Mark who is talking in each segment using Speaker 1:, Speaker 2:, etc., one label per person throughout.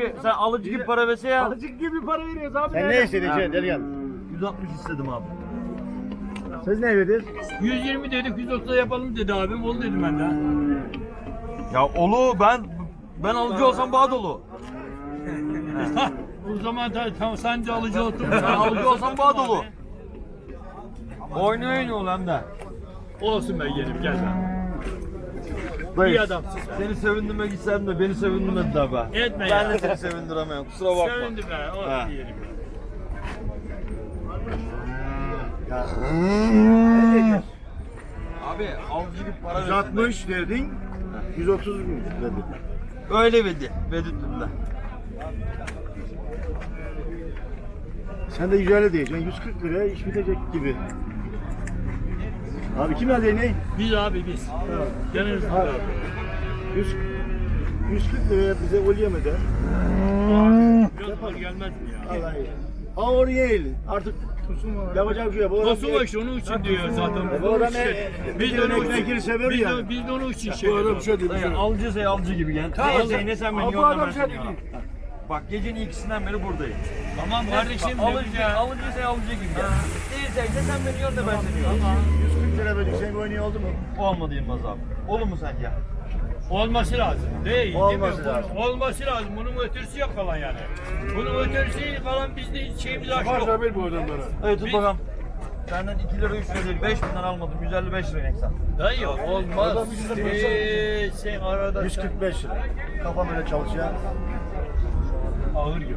Speaker 1: gibi sen alıcı gibi para verse ya.
Speaker 2: Alıcık gibi para veriyoruz abi.
Speaker 3: Sen ne istedin şey Dergan?
Speaker 1: 160 istedim abi.
Speaker 3: Siz ne verdiniz?
Speaker 2: 120 dedik 130'a yapalım dedi abim. Ol dedim ben de.
Speaker 1: Ya olu ben ben alıcı olsam bağ dolu.
Speaker 2: o zaman da tam sen de alıcı oldun.
Speaker 1: Ben alıcı olsam bağ dolu. Oynayın ol hem de.
Speaker 2: Olsun be yeğenim gel lan.
Speaker 3: Buyur.
Speaker 2: İyi sen.
Speaker 1: Seni sevindirmek istedim de beni sevindirmediler be.
Speaker 2: Etme
Speaker 1: Ben
Speaker 2: ya.
Speaker 1: de seni sevindiremiyorum kusura bakma.
Speaker 2: Sevindim be.
Speaker 1: Ha.
Speaker 2: Olsun yeğenim.
Speaker 1: Abi alıcı gibi para versin.
Speaker 3: 160 verdin. 130 mu verdin?
Speaker 1: Öyle verdi. Vedütlü'nde.
Speaker 3: Sen de 150 diyeceksin. 140 liraya iş bitecek gibi. Abi kim aldı ne?
Speaker 2: Biz abi biz. Yanınızda
Speaker 3: Abi.
Speaker 2: abi.
Speaker 3: 100 140 liraya bize olyemeden.
Speaker 2: Yok gelmez mi ya?
Speaker 3: Vallahi. Ama oraya eğil. Artık yapacak bir şey yok. Bu adam-
Speaker 2: Nasıl var işte onun için diyor zaten.
Speaker 3: E, bu adam
Speaker 2: İşte,
Speaker 3: e,
Speaker 2: biz de onun için,
Speaker 3: sever
Speaker 2: biz de,
Speaker 3: yani.
Speaker 2: biz de onun için şey
Speaker 3: Bu adam şöyle diyor.
Speaker 1: Dayı alıcı say alıcı gibi gel.
Speaker 2: Tamam.
Speaker 1: Zeynep sen beni ben
Speaker 3: şey
Speaker 1: yola. Bak gecenin ikisinden beri buradayım.
Speaker 2: Tamam kardeşim. Ne
Speaker 1: alıcı,
Speaker 2: güzel.
Speaker 1: alıcı say alıcı gibi gel. Değilse de sen beni yolda ben seni yola.
Speaker 3: 140 lira verdik. Senin oyunu oldu mu?
Speaker 1: Olmadı Yılmaz abi. Olur mu sence?
Speaker 2: Olması lazım. Değil.
Speaker 3: Olması
Speaker 2: değil mi?
Speaker 3: lazım.
Speaker 2: Olması lazım. Bunun ötürüsü yok falan yani. Bunun ötürüsü falan bizde hiç şeyimiz aç yok.
Speaker 3: bir bu adamlara.
Speaker 1: Evet tut
Speaker 2: Biz-
Speaker 1: bakalım. Senden 2 lira 3 lira değil 5 binden almadım. 155 lira eksen.
Speaker 2: Dayı olmaz. Ee, sen arada
Speaker 3: 145 lira. Kafam öyle çalışıyor.
Speaker 2: Ağır gibi.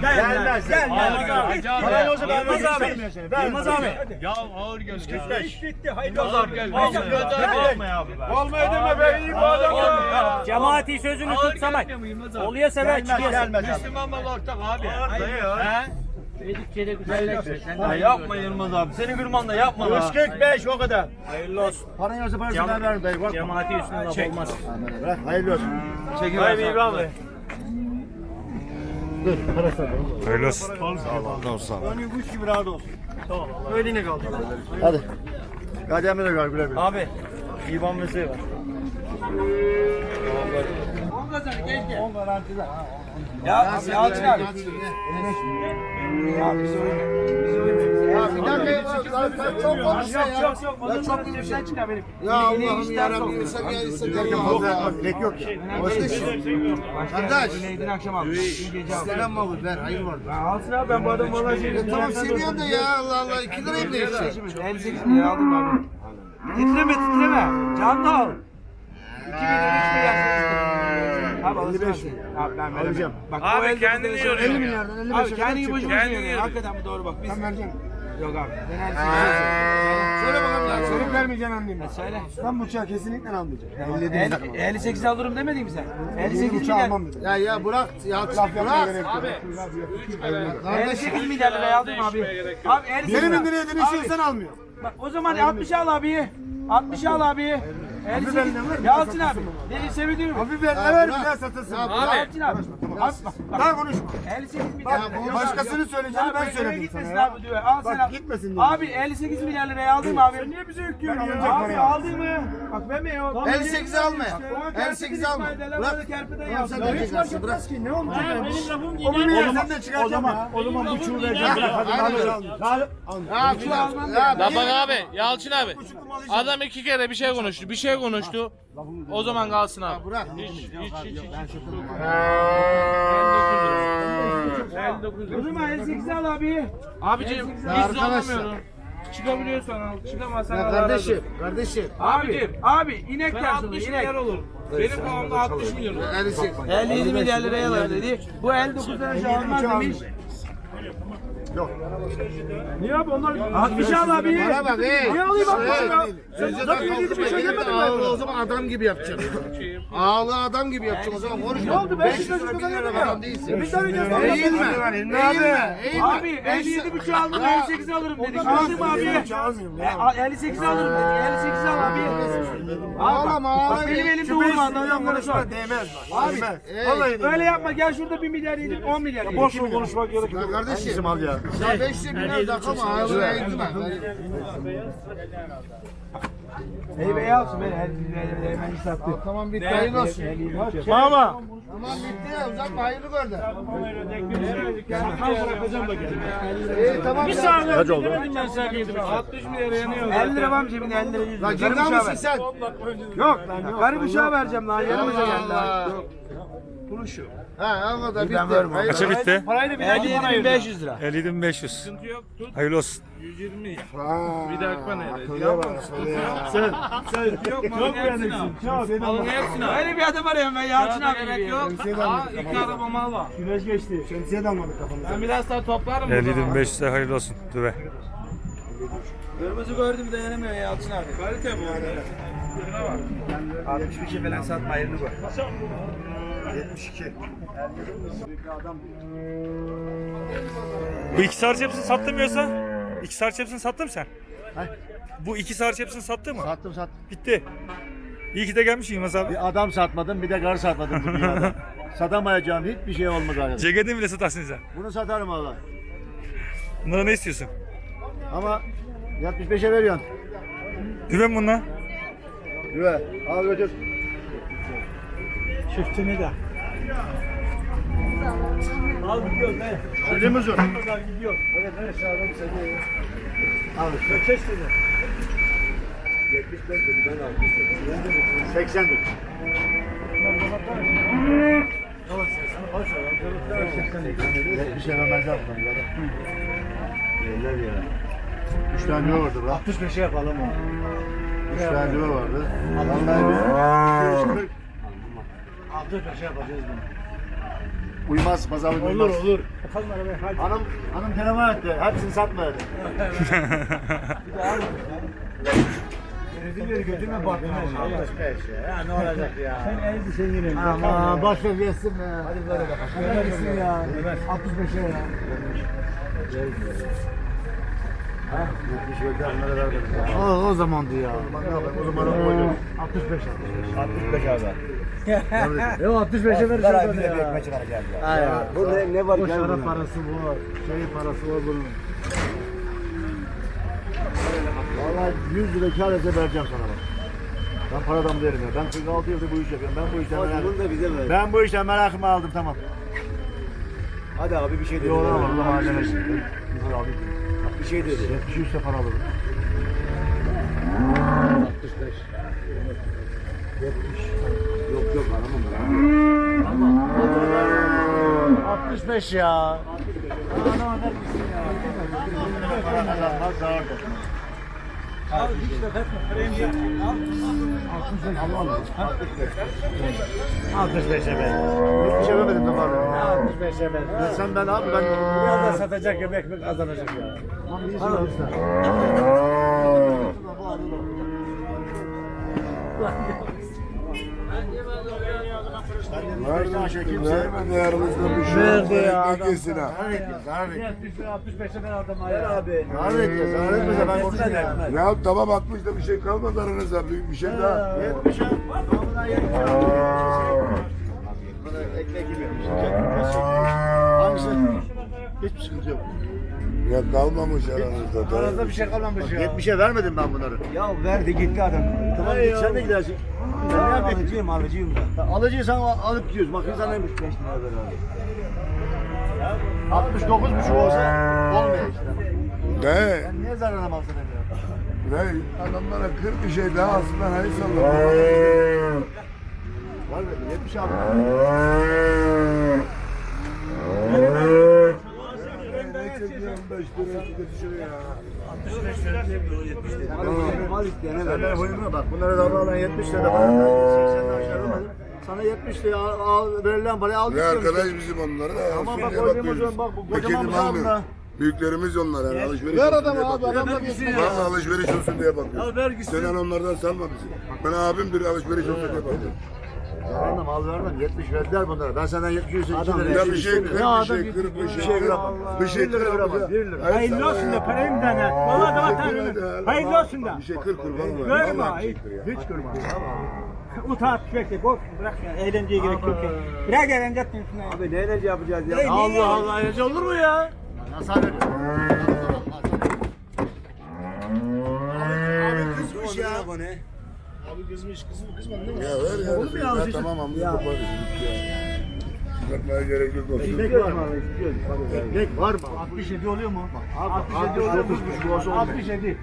Speaker 3: Gelmez.
Speaker 1: Gel,
Speaker 2: Ağır
Speaker 1: gel.
Speaker 2: gibi. Hacı abi.
Speaker 3: Parayı olsa
Speaker 1: Yılmaz
Speaker 3: vermez
Speaker 1: abi. Yılmaz abi.
Speaker 2: Ya ağır gel.
Speaker 3: 145.
Speaker 1: Yılmaz
Speaker 2: Ağır
Speaker 1: abi.
Speaker 2: gel.
Speaker 1: Olma
Speaker 2: Bizim göz abi.
Speaker 1: Olma abi. be.
Speaker 3: Olmayı deme be iyi bu adam ya.
Speaker 4: Cemaati sözünü
Speaker 2: Ağır
Speaker 4: tut Samet.
Speaker 2: Yılmaz?
Speaker 4: Oluyor sever
Speaker 3: Gelmez
Speaker 4: çıkıyor.
Speaker 3: gelmez abi.
Speaker 2: Müslüman mal ortak abi. He? Dedikçe de güzelleşiyor. Sen de
Speaker 1: Ya yapma Yılmaz abi. Seni kırman da yapma.
Speaker 3: 145 o kadar.
Speaker 4: Hayırlı olsun.
Speaker 3: Paran yoksa parasını ben veririm dayı.
Speaker 4: Cemaati üstüne laf olmaz.
Speaker 3: Hayırlı olsun.
Speaker 1: Çekiyor. Hayır İbrahim Bey.
Speaker 3: Dur parası da.
Speaker 5: Hayırlı olsun.
Speaker 3: Önü kuş gibi rahat olsun.
Speaker 1: Öyle ne kaldı?
Speaker 3: Hadi. Kademi de gör güle güle.
Speaker 1: Abi. İban mesleği var.
Speaker 3: Ya Yalçın abi. Ya biz oynamayız. Ya bir dakika çok konuşma ya.
Speaker 4: Yok yok. Ya çok bir şey çıkar benim.
Speaker 6: Ya Allah'ım yarabbim. Sen gelirse
Speaker 3: derken fazla gerek yok ya.
Speaker 6: Kardeş.
Speaker 4: Kardeş. Güneydin akşam
Speaker 6: abi. İstenen malı ver. Hayır var.
Speaker 4: Alsın abi ben bu adamı valla şey.
Speaker 6: Tamam seviyorum da ya Allah Allah. 2 liraya bile işte.
Speaker 4: 58 liraya aldım abi. Titreme titreme. Canlı al. 2000 lira hiçbir yaşlı. 55 mi? Abi ben veremem.
Speaker 3: Alacağım.
Speaker 4: Bak,
Speaker 5: Abi kendini bize- yoruyor
Speaker 3: 50 milyardan 55'e
Speaker 4: Abi kadar
Speaker 5: kendini
Speaker 4: çık.
Speaker 5: başına Kendini
Speaker 4: Hakikaten bu doğru bak. Biz...
Speaker 3: Ben vereceğim.
Speaker 4: Yok abi. Ben her şeyi söyleyeceğim.
Speaker 3: Söyle bakalım ya. Söyle. Verip anlayayım.
Speaker 4: Söyle.
Speaker 3: Ben bu uçağı kesinlikle almayacağım. Yani 50 değil
Speaker 4: sakın. 58 alırım demedin mi sen?
Speaker 3: 58
Speaker 4: milyar.
Speaker 3: 58.
Speaker 6: Ya ya bırak ya
Speaker 3: Laf yapmaya
Speaker 6: bırak.
Speaker 3: gerek yok.
Speaker 4: Laf yap- 58 milyar liraya aldım abi. Abi 58
Speaker 3: Benim indireye dönüşü sen almıyor.
Speaker 4: Bak o zaman 60 al abi. 60 al abi. 58. Yalçın abi. Beni seviyor mu?
Speaker 3: Hafif ver ne
Speaker 6: Ya
Speaker 3: ver bir daha satırsın.
Speaker 6: Ya
Speaker 4: Yalçın abi. Abi bak.
Speaker 3: Daha konuşma.
Speaker 4: 58 milyar.
Speaker 3: Bak başkasını söyleyeceğini ben
Speaker 4: Abi,
Speaker 3: söyledim
Speaker 4: gitmesin
Speaker 3: sana ya.
Speaker 4: abi diyor. Al
Speaker 3: Bak,
Speaker 4: sen al.
Speaker 3: gitmesin diyor.
Speaker 4: Abi 58 milyar liraya aldın mı abi? Sen niye bize yüklüyorsun ya? Abi aldın mı? Bak vermiyor.
Speaker 6: 58'i alma ya. 58'i alma. Bırak. Tamam sen de çekersin bırak.
Speaker 3: Ne olacak?
Speaker 2: Benim lafım
Speaker 3: O bunu yersen de çıkaracağım ya.
Speaker 4: O zaman bu çuğu
Speaker 6: Ya, aynen. Ya şu ya
Speaker 5: bak abi, Yalçın abi. Adam iki kere bir şey konuştu, bir şey konuştu. O zaman kalsın abi.
Speaker 6: bırak.
Speaker 5: Hiç, hiç, hiç, hiç.
Speaker 4: O zaman 58 al abi.
Speaker 5: Abicim hiç
Speaker 6: arkadaşlar.
Speaker 5: zorlamıyorum. Çıkabiliyorsan al, çıkamazsan
Speaker 6: Ya
Speaker 5: al.
Speaker 6: kardeşim kardeşim.
Speaker 5: Abicim,
Speaker 4: Abi inek
Speaker 5: ben
Speaker 4: tarzında
Speaker 5: 60
Speaker 4: inek.
Speaker 5: milyar olur. Benim kafamda 60 milyon olur.
Speaker 6: 58.
Speaker 4: 57 milyar liraya alır dedi. Bu 59 lira şey almaz demiş.
Speaker 3: Yok.
Speaker 4: Niye abi onlar 60 al abi.
Speaker 6: Bana bak ey.
Speaker 4: Niye alayım ya?
Speaker 6: Önce
Speaker 4: Zaten yedi buçuğa
Speaker 6: de
Speaker 4: gelmedin mi?
Speaker 6: ağlı o zaman adam gibi yapacaksın. Ağlı adam gibi yapacaksın o zaman konuşma.
Speaker 4: Ne oldu? 500
Speaker 6: lira
Speaker 4: lira
Speaker 6: bin lira
Speaker 4: kazanıyor
Speaker 6: adam
Speaker 4: ya.
Speaker 6: değilsin.
Speaker 4: Bir tane göz
Speaker 6: Eğilme.
Speaker 3: Eğilme.
Speaker 6: Eğilme. Eğilme.
Speaker 4: Abi 57 buçuk aldım 58 alırım dedik. Aldım abi. E, al- 58 alırım dedik. 58 al abi.
Speaker 6: Ağlama
Speaker 4: Bak
Speaker 6: ağlama.
Speaker 4: benim adam konuşma.
Speaker 3: Değmez
Speaker 4: Abi
Speaker 3: Değmez. Vallahi
Speaker 4: öyle yapma gel şurada 1 milyar yedim 10 milyar yedim.
Speaker 3: Boş ver konuşmak gerek yok.
Speaker 6: kardeşim.
Speaker 3: Hangisi mal ya? Ya 5 lira biner dakika ama hayvan eğitme.
Speaker 4: İyi be yapsın ben hemen sattı.
Speaker 3: Tamam bitti hayırlı olsun.
Speaker 4: Mama.
Speaker 3: Tamam bitti ya uzatma hayırlı gör de. İyi tamam. Bir saniye.
Speaker 1: Kaç oldu?
Speaker 4: 50 lira var mı cebinde 50 lira 100 lira.
Speaker 3: Lan
Speaker 4: bıçağı
Speaker 3: mısın sen?
Speaker 4: Yok lan karı bıçağı vereceğim lan yarım bıçağı geldi lan.
Speaker 3: Ha o kadar bitti. Hayırlı
Speaker 1: Kaça bitti?
Speaker 4: Parayı da bir dahaki bana 500 lira.
Speaker 1: 57.500. Hayırlı olsun.
Speaker 5: Bir dakika ne?
Speaker 4: Öyle bir adam arıyorum ben Yalçın abi.
Speaker 5: Gerek yok. Aa, iki araba mal var.
Speaker 6: Güneş geçti. Şemsiye de almadık kafamıza.
Speaker 5: Ben biraz daha toplarım.
Speaker 1: 57.500'e hayırlı olsun. Düve.
Speaker 4: Kırmızı gördüm dayanamıyor Yalçın abi. Kalite bu. 60 şey falan satma yerini koy.
Speaker 6: 72.
Speaker 1: Bu iki sarı hepsini sattın mı yoksa? İki sarı hepsini sattın mı sen? Bu iki sarı hepsini sattı mı?
Speaker 6: Sattım sattım.
Speaker 1: Bitti. İyi ki de gelmiş Yılmaz abi.
Speaker 6: Bir adam satmadım bir de karı satmadım bu dünyada. Satamayacağım hiçbir şey olmaz arkadaş.
Speaker 1: Ceketini bile satarsın sen.
Speaker 6: Bunu satarım valla.
Speaker 1: Bunlara ne istiyorsun?
Speaker 6: Ama 75'e veriyorsun.
Speaker 1: Düve mi bunlar?
Speaker 6: Güve. Al götür.
Speaker 4: Çiftini de. Al gidiyoruz be.
Speaker 6: Sütü müsün?
Speaker 4: Gidiyor.
Speaker 6: Evet evet sağlam seni. Al.
Speaker 4: Kaç dedi?
Speaker 6: 75 dedi ben aldım. 80 dedi. Bir şey vermez yaptım. Yerler ya. Üç tane düve vardı bırak. 65'e yapalım onu. Üç tane düve vardı. Vallahi bir. 65'e yapacağız bunu. Uymaz pazarlık uymaz. Olur olur. Hanım, hanım telefon etti. Hepsini satma dedi. Kredileri götürme baktın. 65 ya. Ne olacak ya?
Speaker 4: Sen sen yine.
Speaker 6: Ama boş ver yesin ya. Hadi böyle bakalım.
Speaker 4: Verirsin ya?
Speaker 6: 65'e ya. Ha? 70 verdi onlara verdim. O, o zamandı ya. Ne yapayım o zaman o koydum. 65 65 abi. Yok 65'e verirsen ben de ya. ekmek çıkaracağım ya. Aynen. Bu ne, ne var? Bu şarap parası var. Şey parası var bunun. Vallahi 100 lira kâr etse vereceğim sana bak. Ben para adamı derim ya. Ben 46 yıldır bu iş yapıyorum. Ben bu işten merak da bize ver. Ben bu işten merakımı aldım tamam. Hadi abi bir şey dedi. Yok Allah hallemesin. Güzel abi. Şey dedi. 73 de para alırım. 65. 70. Yok yok alamam ben. Ama 65 ya. Ana ver gitsin ya. 65'e ver. 70'e vermedim de var. 65'e ver. Sen ben abi ben
Speaker 4: Biraz da satacak yemek mi kazanacak ya?
Speaker 6: Al usta. Nerede aşağı kimse?
Speaker 7: Değerimizde bir şey
Speaker 4: Verdi ya
Speaker 7: ha.
Speaker 6: Zarar etme, zarar etme.
Speaker 4: 65'e ben adam ayağı. abi.
Speaker 6: Zarar etme, zarar etme. Ben konuşayım ya.
Speaker 7: Tamam 60'da bir şey kalmadı aranızda. Büyük bir şey daha.
Speaker 6: 70'e. Babamdan yerim. Ekmek yemiyorum. Hangisi? Hiçbir sıkıntı yok.
Speaker 7: Ya kalmamış aranızda.
Speaker 4: Aranızda bir şey kalmamış ya.
Speaker 6: 70'e vermedim ben bunları.
Speaker 4: Ya verdi gitti adam.
Speaker 6: Tamam sen de gidersin.
Speaker 4: Ben alıcıyım alıcıyım ben.
Speaker 6: Alıcıysan al- alıp gidiyoruz. Bak insan neymiş 5 lira ver abi. 69 buçuk olsa olmuyor işte.
Speaker 7: Ne?
Speaker 6: Ben niye zararına sanırım ya?
Speaker 7: Ne? Adamlara 40 bir şey daha alsınlar. Hayır sallam.
Speaker 6: Var mı? 70 aldım.
Speaker 4: Mal isteyene
Speaker 6: Sen beni huyumuna bak. Bunlara da alan 70 lira bana. 80 aşağı vermedim. Sana 70 lira al, al, verilen parayı al.
Speaker 7: Ne arkadaş
Speaker 6: işte.
Speaker 7: bizim onları da.
Speaker 6: Ama
Speaker 7: alsın
Speaker 6: bak koyduğumuz
Speaker 7: bakıyoruz.
Speaker 6: bak bu kocaman bir şey.
Speaker 7: Büyüklerimiz onlar yani alışveriş
Speaker 3: Ver adamı abi adamla bir
Speaker 7: Valla alışveriş olsun diye bakıyoruz.
Speaker 4: ver gitsin.
Speaker 7: Sen onlardan salma bizi. Ben abimdir alışveriş olsun diye bakıyorum.
Speaker 6: Zararına mal vermem. 70 verdiler bunlara. Ben senden 70 100
Speaker 4: Adam
Speaker 6: lira.
Speaker 7: Ya bir şey kırk,
Speaker 6: Ya
Speaker 7: bir şey kırk, bir şey
Speaker 6: şey kıramam.
Speaker 7: Bir şey
Speaker 6: kıramam, bir lira.
Speaker 7: Hayırlı olsun
Speaker 4: da parayı mı tane? Valla da
Speaker 7: Hayırlı
Speaker 4: Hayırlı olsun da.
Speaker 7: Bir şey kırk kurban var.
Speaker 4: Görme,
Speaker 7: şey
Speaker 4: hiç-
Speaker 7: ya.
Speaker 6: Kırma.
Speaker 4: Utat bekle boş bırak ya eğlenceye gerek yok ki. Bırak eğlence ettin şuna. Abi ne eğlence yapacağız ya?
Speaker 6: Allah Allah. Eğlence olur mu ya? Nasıl veriyor?
Speaker 1: Abi kızmış ya.
Speaker 7: Ya ver ya.
Speaker 6: Olur mu ya?
Speaker 7: Ya tamam amca koparız. Uzatmaya gerek yok olsun.
Speaker 6: Ekmek var mı? Ekmek var mı? 67 oluyor mu? Bak, 69 buçuk olsa olmuyor. 67.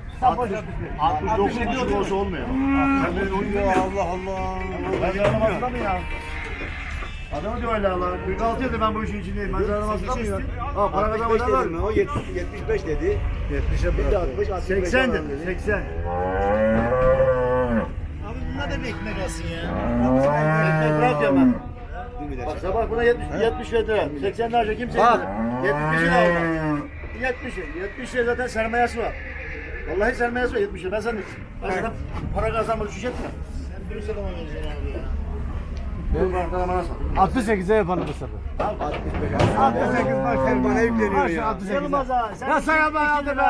Speaker 6: 69 buçuk olsa olmuyor. Sen beni uyuyor Allah Allah. Ben anlamazda mı ya? Adamı diyor öyle Allah. 46 yıldır ben bu işin içindeyim. Ben anlamazda mı ya? Ha para kazanmadan var mı?
Speaker 1: O 75 dedi.
Speaker 6: 70'e bir de 60, 80 dedi. 80.
Speaker 1: Da bir ekmek alsın ya.
Speaker 6: Ekmek bırak ya ben. Bak sabah buna 70, 70 lira. 80 lira kimse Bak. 70 lira alma. 70 lira. 70 lira zaten sermayesi var. Vallahi sermayesi var 70 lira. Ben sana, ben sana para kazanmak düşecek mi?
Speaker 1: Sen bir zaman vereceksin abi ya.
Speaker 6: Benim bankada bana sat.
Speaker 5: 68'e yapalım bu sefer.
Speaker 6: 68 bak sen bana yükleniyor ya.
Speaker 1: Yılmaz abi. Sen
Speaker 5: Ya sen bana hadi be.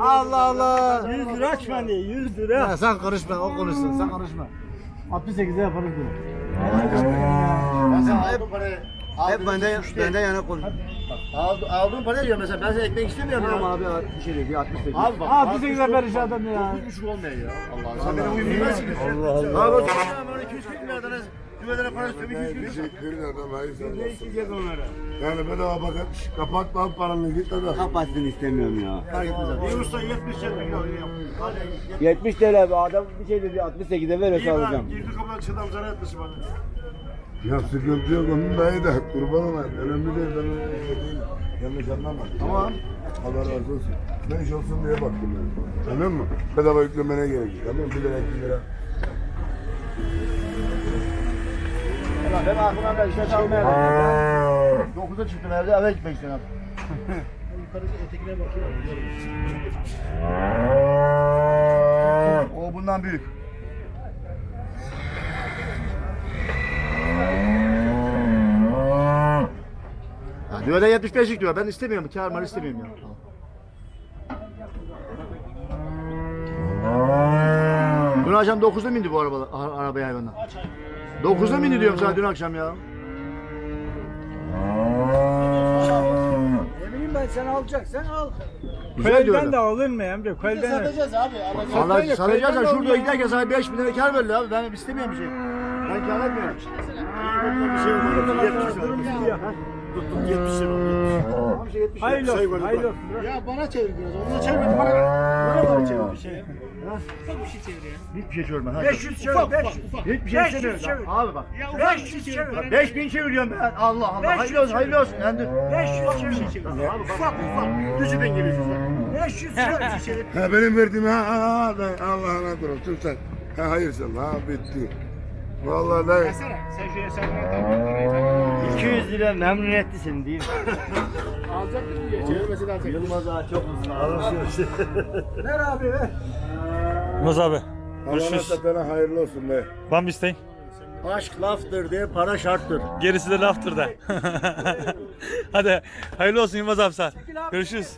Speaker 5: Allah Allah.
Speaker 1: 100 lira aç bende 100 lira.
Speaker 5: Ya sen konuşma o konuşsun sen konuşma. 68'e yapalım bunu.
Speaker 6: Ben sana aldığım parayı
Speaker 1: Hep bende bende yana konuş.
Speaker 6: Aldı, aldığım parayı diyorum mesela. Ben sana ekmek istemiyorum ya.
Speaker 1: Tamam abi 60 dedi 68.
Speaker 6: Abi bak.
Speaker 5: 68'e ver işte adam ya.
Speaker 6: 9,5 olmuyor ya. Allah Allah. Sen beni uyum bilmezsin. Allah Allah. Abi bak. Ben 240 milyardan düvelere para. 240
Speaker 7: Bir şey verin adam hayır sen olsun. Yani bedava bakın. Kapat lan paranı git adam.
Speaker 1: Kapatsın istemiyorum ya.
Speaker 6: Fark etmez abi. Bir usta 70 milyon yap. Hadi.
Speaker 1: 70 TL be adam bir şey dedi 68'e ver
Speaker 6: İyi ben. Girdi kapıdan çıktım zarar etmesin bana.
Speaker 7: Ya sıkıntı yok onun dayı da kurban olayım. Önemli değil ben öyle şey değilim. Yanlış anlama.
Speaker 6: Tamam.
Speaker 7: Allah razı olsun. Ben iş olsun diye baktım ben. Anladın mı? Bedava yüklemene gerek yok. Tamam mı? Bir lira iki lira.
Speaker 6: Ulan ben aklımdan da işe çalmaya geldim. 9'a çıktım evde eve gitmek istiyorum. O bundan büyük. Diyor da 75'lik diyor. Ben istemiyorum. Kâr mal istemiyorum ya. Dün akşam 9'da mı indi bu araba, ara- arabaya hayvanlar? 9'da mı indi diyorum sana dün akşam ya.
Speaker 5: Ne bileyim ben sen alacaksan al.
Speaker 6: Güzel diyor.
Speaker 5: de alır mı Emre? Kolden
Speaker 1: Satacağız abi.
Speaker 6: Valla satacağız ya şurada giderken sana 5 bin lira kar verir abi. Ben istemiyorum bir şey. Ben kar etmiyorum. Bir şey yok. 70 lira. Tuttum 70 lira. Tamam bir şey 70 lira.
Speaker 5: Hayırlı
Speaker 6: Sayı
Speaker 5: olsun, hayırlı olsun.
Speaker 1: Ya bana çevir biraz. Onu
Speaker 6: Çevirmedim bana. Bana bana çevir bir şey. Hiçbir şey çevirme. ha.
Speaker 5: 500 çevir, 500.
Speaker 6: Hiçbir şey
Speaker 5: 500
Speaker 6: istemiyorum.
Speaker 5: çevir.
Speaker 6: Abi bak.
Speaker 5: 500 çevir.
Speaker 6: 5000 çeviriyorum ben. Allah Allah.
Speaker 5: 500
Speaker 6: Hayırlı olsun. Hayırlı olsun. Yani
Speaker 5: 500 çevir.
Speaker 6: Abi bak. Ufak ufak. Düşüden geliyorsun sen.
Speaker 5: 500 çevir.
Speaker 7: Ha benim verdiğim ha ha ha ben Allah'ına dur otur sen. Ha hayır sen ha bitti. Vallahi dayı.
Speaker 1: 200 lira memnun etti seni değil mi?
Speaker 6: Yılmaz ağa çok uzun. Arası
Speaker 5: Ver abi ver.
Speaker 8: Yılmaz abi. Görüşürüz.
Speaker 7: satana hayırlı olsun be.
Speaker 8: Var mı isteğin?
Speaker 6: Aşk laftır diye para şarttır.
Speaker 8: Gerisi de laftır da. Hadi hayırlı olsun Yılmaz abi sağ. ol. Görüşürüz.